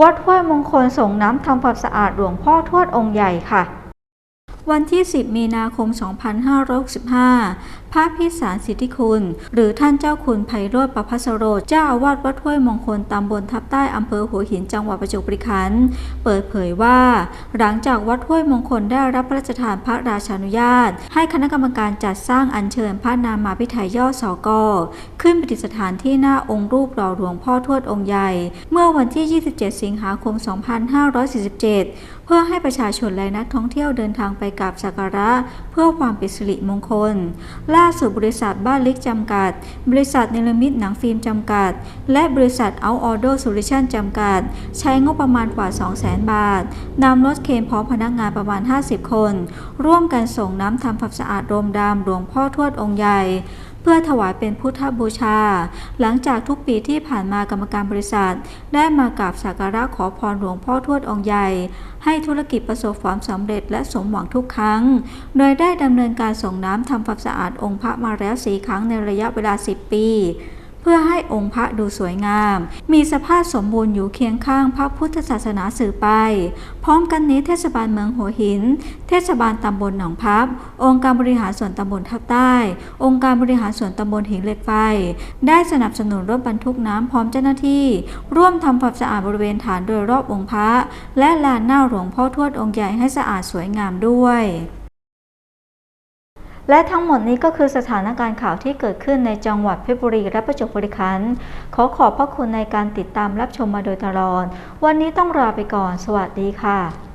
วัดห้วยมงคลส่งน้ำทำความสะอาดหลวงพ่อทวดองค์ใหญ่ค่ะ วันที่ 10 มีนาคม 2565 พระพิสารสิทธิคุณ หรือท่านเจ้าคุณไพโรธประพัสโรเจ้าอาวาสวัดห้วยมงคลตำบลทับใต้อำเภอหัวหินจังหวัดประจวบคีรีขันธ์เปิดเผยว่า หลังจากวัดห้วยมงคลได้รับพระราชทานพระราชานุญาต ให้คณะกรรมการจัดสร้างอัญเชิญพระนามาพิไทยย่อสอกอขึ้นประดิษฐานที่หน้าองค์รูปหล่อหลวงพ่อทวดองค์ใหญ่ เมื่อวันที่ 27 สิงหาคม 2547 เพื่อให้ประชาชนและนักท่องเที่ยวเดินทางไปกราบสักการะ เพื่อความเป็นสิริมงคล ล่าสุดบริษัทบ้านเล็กจำกัด บริษัทเนลมิตหนังฟิล์มจำกัด และบริษัทเอาออเดอร์โซลูชันจำกัด ใช้งบประมาณกว่า 200,000 บาทนำรถเคนพร้อมพนักงานประมาณ 50 คน ร่วมกันส่งน้ำทำความสะอาดโรมดามหลวงพ่อทวดองค์ใหญ่ เพื่อถวายเป็นพุทธบูชา หลังจากทุกปีที่ผ่านมากรรมการบริษัท ได้มากราบสักการะขอพรหลวงพ่อทวดองค์ใหญ่ ให้ธุรกิจประสบความสำเร็จและสมหวังทุกครั้ง โดยได้ดำเนินการส่งน้ำทำความสะอาดองค์พระมาแล้วสีครั้งในระยะเวลา 10 ปี เพื่อให้องค์พระดูสวยงาม มีสภาพสมบูรณ์อยู่เคียงข้างพระพุทธศาสนาสื่อไป พร้อมกันนี้เทศบาลเมืองหัวหิน เทศบาลตำบลหนองพับ องค์การบริหารส่วนตำบลทับใต้ องค์การบริหารส่วนตำบลหินเหล็กไฟ ได้สนับสนุนรถบรรทุกน้ำพร้อมเจ้าหน้าที่ ร่วมทำความสะอาดบริเวณฐานโดยรอบองค์พระ และลานหน้าหลวงพ่อทวดองค์ใหญ่ให้สะอาดสวยงามด้วย และทั้งหมดนี้ก็คือสถานการณ์ข่าวที่เกิดขึ้นในจังหวัดเพชรบุรีและประจวบคีรีขันธ์ขอขอบพระคุณในการติดตามรับชมมาโดยตลอด วันนี้ต้องลาไปก่อน สวัสดีค่ะ